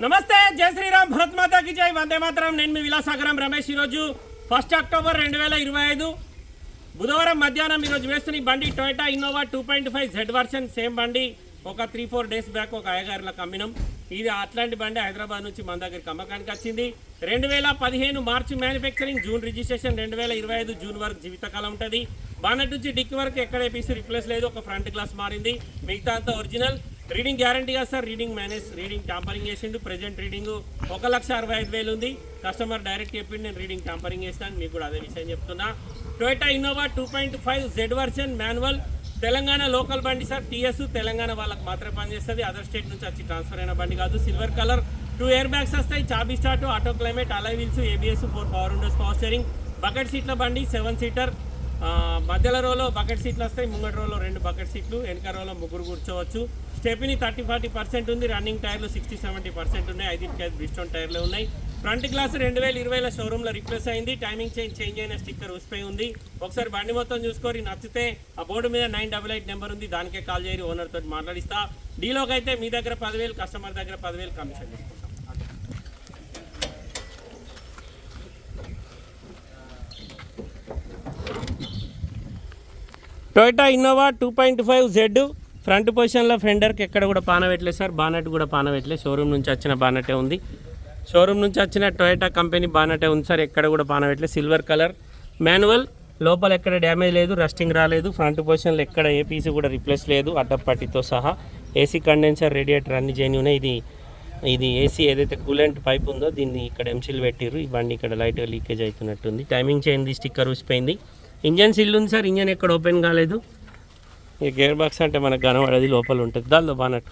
నమస్తే జై శ్రీరామ్ భరత్ మాతాకి జై. వందే మాత్రం. నేను మీ విలాసాగరం రమేష్ ఈరోజు ఫస్ట్ అక్టోబర్ రెండు వేల ఇరవై ఐదు. బుధవారం మధ్యాహ్నం ఈరోజు వేస్తున్న ఈ బండి Toyota Innova two point five Z version same బండి ఒక త్రీ ఫోర్ డేస్ బ్యాక్ ఒక అయ్యగారులకు అమ్మినాం ఇది అట్లాంటి బండి హైదరాబాద్ నుంచి మన దగ్గరికి అమ్మకానికి వచ్చింది. రెండు వేల పదిహేను మార్చి మ్యానుఫ్యాక్చరింగ్ జూన్ రిజిస్ట్రేషన్ రెండు వేల ఇరవై ఐదు జూన్ వరకు జీవితకాలం ఉంటుంది. బానట్ నుంచి డిక్కి వరకు ఎక్కడ పీస్ రిప్లేస్ లేదు ఒక ఫ్రంట్ గ్లాస్ మారింది. మిగతా అంతా ఒరిజినల్ రీడింగ్ గ్యారంటీ కదా sir reading manage reading tampering చేసిండు. ప్రెజెంట్ రీడింగ్ ఒక లక్ష అరవై ఐదు వేలు ఉంది. కస్టమర్ డైరెక్ట్ చెప్పిండు నేను రీడింగ్ టాంపరింగ్ చేస్తాను. మీకు కూడా అదే విషయం చెప్తున్నా. Toyota Innova two point five Z version manual. Telangana local బండి సార్ టీఎస్ తెలంగాణ వాళ్ళకి మాత్రమే పనిచేస్తుంది. అదర్ స్టేట్ నుంచి వచ్చి ట్రాన్స్ఫర్ అయిన బండి కాదు. Silver colour two air bags వస్తాయి. చాబీ start auto climate alloy wheels ABS four power windows power steering. Bucket సీట్ల బండి సెవెన్ సీటర్. మధ్యలో రోలో బకెట్ సీట్లు వస్తాయి. ముంగటి రోలో రెండు బకెట్ సీట్లు. వెనక రోలో ముగ్గురు కూర్చోవచ్చు. స్టెపిని థర్టీ ఫార్టీ పర్సెంట్ ఉంది రన్నింగ్ టైర్లు సిక్స్టీ సెవెంటీ పర్సెంట్ ఉన్నాయి ఐదింటికి ఐదు బ్రిస్టోన్ టైర్లు ఉన్నాయి. ఫ్రంట్ గ్లాస్ రెండు వేల ఇరవైలో షోరూంలో రిప్లేస్ అయింది టైమింగ్ చేంజ్ చేంజ్ అయిన స్టిక్కర్ ఊసిపోయి ఉంది. ఒకసారి బండి మొత్తం చూసుకొని నచ్చితే ఆ బోర్డు మీద నైన్ డబల్ ఎయిట్ నెంబర్ ఉంది దానికే కాల్ చేయరు ఓనర్ తోటి మాట్లాడిస్తా. డీలోకి అయితే మీ దగ్గర పదివేలు కస్టమర్ దగ్గర పదివేలు కమిషన్ తీసుకుంటాం. Toyota Innova two point five Z front పొజిషన్లో ఫెండర్కి ఎక్కడ కూడా పాన పెట్టలేదు సార్. బానట్ కూడా పాన పెట్టలేదు. షోరూమ్ నుంచి వచ్చిన బానటే ఉంది. షోరూమ్ నుంచి వచ్చిన టొయోటా కంపెనీ బానటే ఉంది సార్. ఎక్కడ కూడా పాన పెట్టలేదు. సిల్వర్ కలర్ మాన్యువల్ లోపల ఎక్కడ డ్యామేజ్ లేదు రస్టింగ్ రాలేదు. ఫ్రంట్ పొజిషన్లో ఎక్కడ ఏ పీస్ కూడా రిప్లేస్ లేదు. అడ్డపట్టితో సహా ఏసీ కండెన్సర్ రేడియేటర్ అన్ని జెన్యునే ఇది ఇది ఏసీ ఏదైతే కూలెంట్ పైప్ ఉందో దీన్ని ఇక్కడ ఎంసీలు పెట్టిర్రు. ఈ బండి ఇక్కడ లైట్గా లీకేజ్ అవుతున్నట్టుంది. టైమింగ్ చేయింది స్టిక్కర్ ఊసిపోయింది. ఇంజన్ సిల్ ఉంది సార్. ఇంజన్ ఎక్కడ ఓపెన్ కాలేదు. ఈ గేర్ బాక్స్ అంటే మనకు కనబడేది లోపల ఉంటుంది. దానిలో బానట్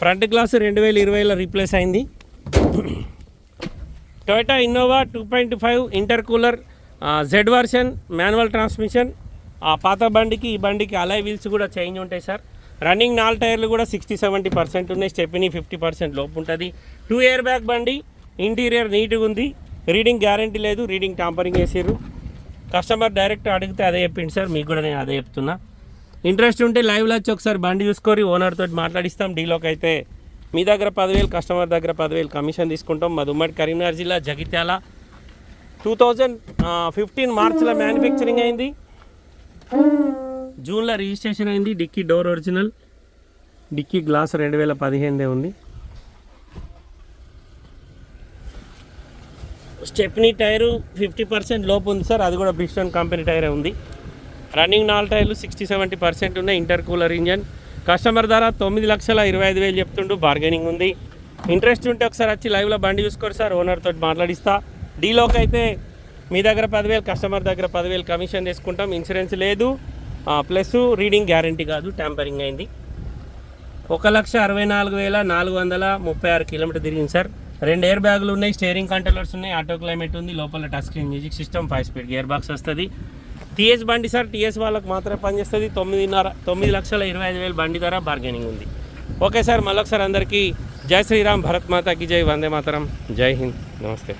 ఫ్రంట్ గ్లాస్ రెండు వేల ఇరవైలో రీప్లేస్ అయింది. Toyota Innova two point five inter cooler Z version manual transmission ఆ పాత బండికి ఈ బండికి అలై వీల్స్ కూడా చేంజ్ ఉంటాయి సార్. రన్నింగ్ నాలుగు టైర్లు కూడా సిక్స్టీ సెవెంటీ పర్సెంట్ ఉన్నాయి. స్టెప్ని ఫిఫ్టీ పర్సెంట్ లోపు ఉంటుంది. టూ ఇయర్ బ్యాక్ బండి ఇంటీరియర్ నీట్గా ఉంది. రీడింగ్ గ్యారంటీ లేదు. రీడింగ్ టాంపరింగ్ వేసారు కస్టమర్ డైరెక్ట్ అడిగితే అదే చెప్పింది సార్. మీకు కూడా నేను అదే చెప్తున్నా. ఇంట్రెస్ట్ ఉంటే లైవ్లో వచ్చి ఒకసారి బండి చూసుకొని ఓనర్ తోటి మాట్లాడిస్తాం. డీలోకి అయితే మీ దగ్గర పదివేలు కస్టమర్ దగ్గర పదివేలు కమిషన్ తీసుకుంటాం. మాది ఉమ్మడి కరీంనగర్ జిల్లా జగిత్యాల. టూ థౌజండ్ ఫిఫ్టీన్ మార్చ్లో మ్యానుఫ్యాక్చరింగ్ అయింది. జూన్లో రిజిస్ట్రేషన్ అయింది. Dicky door original. Dicky glass రెండు వేల పదిహేనుదే ఉంది. స్టెప్నీ టైరు ఫిఫ్టీ పర్సెంట్ లోపు ఉంది సార్. అది కూడా బిస్టోన్ కంపెనీ టైరే ఉంది. రన్నింగ్ నాలుగు టైర్లు సిక్స్టీ సెవెంటీ పర్సెంట్ ఉన్నాయి. Intercooler engine. కస్టమర్ ధర తొమ్మిది లక్షల ఇరవై ఐదు వేలు చెప్తుండు. బార్గెనింగ్ ఉంది. ఇంట్రెస్ట్ ఉంటే ఒకసారి వచ్చి లైవ్లో బండి చూసుకోరు సార్. ఓనర్తో మాట్లాడిస్తా. డీలోకి అయితే మీ దగ్గర పదివేలు కస్టమర్ దగ్గర పదివేలు కమిషన్ తీసుకుంటాం. ఇన్సూరెన్స్ లేదు. ప్లస్ రీడింగ్ గ్యారంటీ కాదు. ట్యాంపరింగ్ అయింది. ఒక లక్ష అరవై నాలుగు వేల నాలుగు వందల ముప్పై ఆరు కిలోమీటర్ తిరిగింది సార్. రెండు ఎయిర్ బ్యాగులు ఉన్నాయి. స్టీరింగ్ కంట్రోలర్స్ ఉన్నాయి. ఆటో క్లైమేట్ ఉంది. లోపల touch screen music system five speed gear box వస్తుంది. టీఎస్ బండి సార్ టీఎస్ వాళ్ళకి మాత్రమే పనిచేస్తుంది తొమ్మిదిన్నర తొమ్మిది లక్షల ఇరవై ఐదు వేలు బండి ధర బార్గెనింగ్ ఉంది. ఓకే సార్ మళ్ళొకసారి అందరికీ జై శ్రీరామ్ భరత్ మాతాకి జై వందే మాతరం. జై హింద్. నమస్తే.